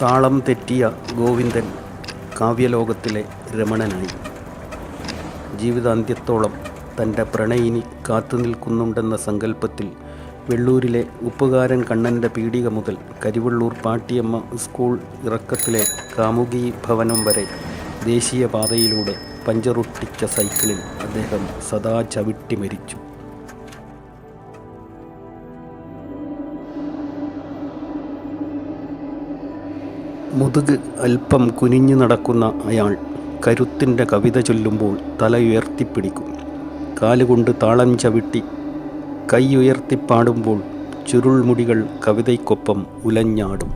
താളം തെറ്റിയ ഗോവിന്ദൻ കാവ്യലോകത്തിലെ രമണനായി. ജീവിതാന്ത്യത്തോളം തന്റെ പ്രണയിനി കാത്തു നിൽക്കുന്നുണ്ടെന്ന സങ്കല്പത്തിൽ വെള്ളൂരിലെ ഉപ്പുകാരൻ കണ്ണന്റെ പീടിക മുതൽ കരിവള്ളൂർ പാട്ടിയമ്മ സ്കൂൾ ഇറക്കത്തിലെ കാമുകി ഭവനം വരെ ദേശീയപാതയിലൂടെ പഞ്ചറുട്ടിച്ച സൈക്കിളിൽ അദ്ദേഹം സദാ ചവിട്ടി മരിച്ചു. മുതുക് അല്പം കുനിഞ്ഞു നടക്കുന്ന അയാൾ കരുത്തിന്റെ കവിത ചൊല്ലുമ്പോൾ തല ഉയർത്തിപ്പിടിക്കും. കാലുകൊണ്ട് താളം ചവിട്ടി കൈ ഉയർത്തിപ്പാടുമ്പോൾ ചുരുൾമുടികൾ കവിതയ്ക്കൊപ്പം ഉലഞ്ഞാടും.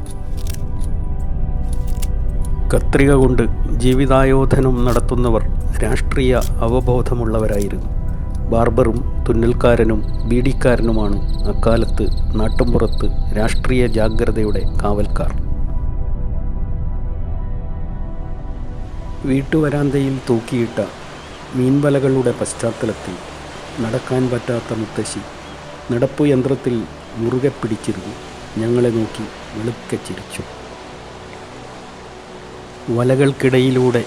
കത്രിക കൊണ്ട് ജീവിതായോധനം നടത്തുന്നവർ രാഷ്ട്രീയ അവബോധമുള്ളവരായിരുന്നു. ബാർബറും തുന്നൽക്കാരനും ബീഡിക്കാരനുമാണ് അക്കാലത്ത് നാട്ടുമ്പുറത്ത് രാഷ്ട്രീയ ജാഗ്രതയുടെ കാവൽക്കാർ. വീട്ടുവരാന്തയിൽ തൂക്കിയിട്ട മീൻവലകളുടെ പശ്ചാത്തലത്തിൽ നടക്കാൻ പറ്റാത്ത മുത്തശ്ശി നടപ്പു യന്ത്രത്തിൽ മുറുകെ പിടിച്ചിരുന്നു. ഞങ്ങളെ നോക്കി വെളുക്കെ ചിരിച്ചു. വലകൾക്കിടയിലൂടെ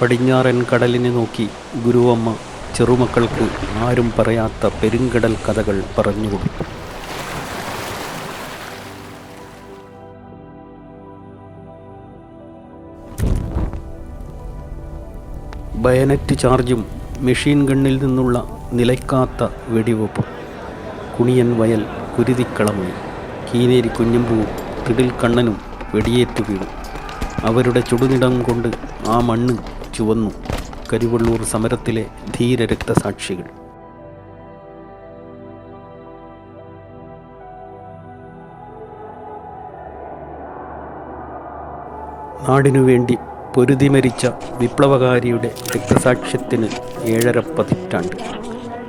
പടിഞ്ഞാറൻ കടലിനെ നോക്കി ഗുരുവമ്മ ചെറുമക്കൾക്ക് ആരും പറയാത്ത പെരുങ്കടൽ കഥകൾ പറഞ്ഞുകൊടുത്തു ബയനറ്റ് ചാർജും മെഷീൻ ഗണ്ണിൽ നിന്നുള്ള നിലയ്ക്കാത്ത വെടിവെപ്പും. കുണിയൻ വയൽ കുരുതിക്കളമായി. കീനേരി കുഞ്ഞമ്പൂവും തിടിൽ കണ്ണനും വെടിയേറ്റു വീണു. അവരുടെ ചുടുനിടം കൊണ്ട് ആ മണ്ണ് ചുവന്നു. കരുവള്ളൂർ സമരത്തിലെ ധീരരക്തസാക്ഷികൾ നാടിനു വേണ്ടി പൊരുതി മരിച്ച വിപ്ലവകാരിയുടെ രക്തസാക്ഷ്യത്തിന് ഏഴര പതിറ്റാണ്ട്.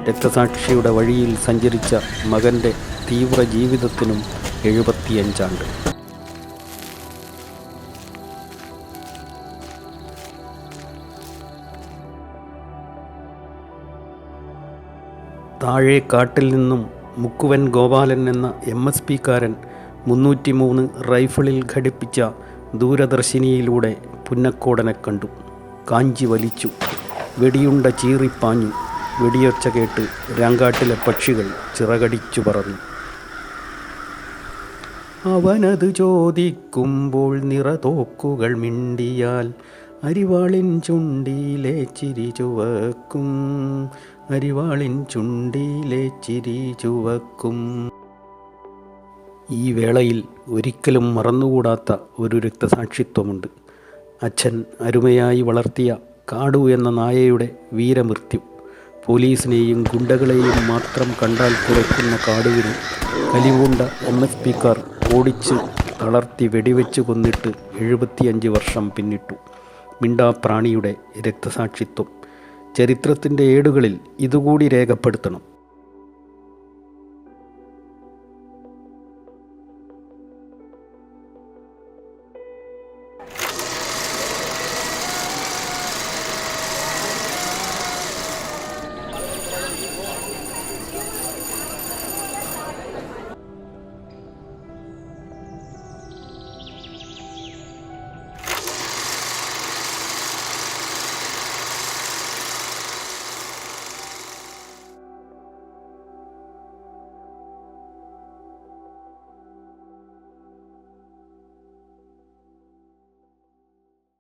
രക്തസാക്ഷിയുടെ വഴിയിൽ സഞ്ചരിച്ച മകന്റെ തീവ്ര ജീവിതത്തിനും എഴുപത്തിയഞ്ചാണ്ട്. താഴെ കാട്ടിൽ നിന്നും മുക്കുവൻ ഗോപാലൻ എന്ന എം എസ് പിക്കാരൻ കാരൻ മുന്നൂറ്റിമൂന്ന് റൈഫിളിൽ ഘടിപ്പിച്ച ദൂരദർശിനിയിലൂടെ പുന്നക്കോടനെ കണ്ടു. കാഞ്ചി വലിച്ചു. വെടിയുണ്ട ചീറിപ്പാഞ്ഞു വെടിയൊച്ച കേട്ട് രാങ്കാട്ടിലെ പക്ഷികൾ ചിറകടിച്ചു പറന്നു. അവനത് ചോദിക്കുമ്പോൾ നിറതോക്കുകൾ മിണ്ടിയാൽ അരിവാളിൻ ചുണ്ടിയിലെ ചിരി ചുവക്കും. അരിവാളിൻ ചുണ്ടിയിലെ ചിരി ചുവക്കും. ഈ വേളയിൽ ഒരിക്കലും മറന്നുകൂടാത്ത ഒരു രക്തസാക്ഷിത്വമുണ്ട്. അച്ഛൻ അരുമയായി വളർത്തിയ കാടു എന്ന നായയുടെ വീരമൃത്യു. പോലീസിനെയും ഗുണ്ടകളെയും മാത്രം കണ്ടാൽ കുറയ്ക്കുന്ന കാടുവിന് കലിവുണ്ട എം എസ് പിക്കാർ ഓടിച്ച് തളർത്തി വെടിവെച്ച് കൊന്നിട്ട് എഴുപത്തിയഞ്ച് വർഷം പിന്നിട്ടു. മിണ്ടാപ്രാണിയുടെ രക്തസാക്ഷിത്വം. ചരിത്രത്തിന്റെ ഏടുകളിൽ ഇതുകൂടി രേഖപ്പെടുത്തണം.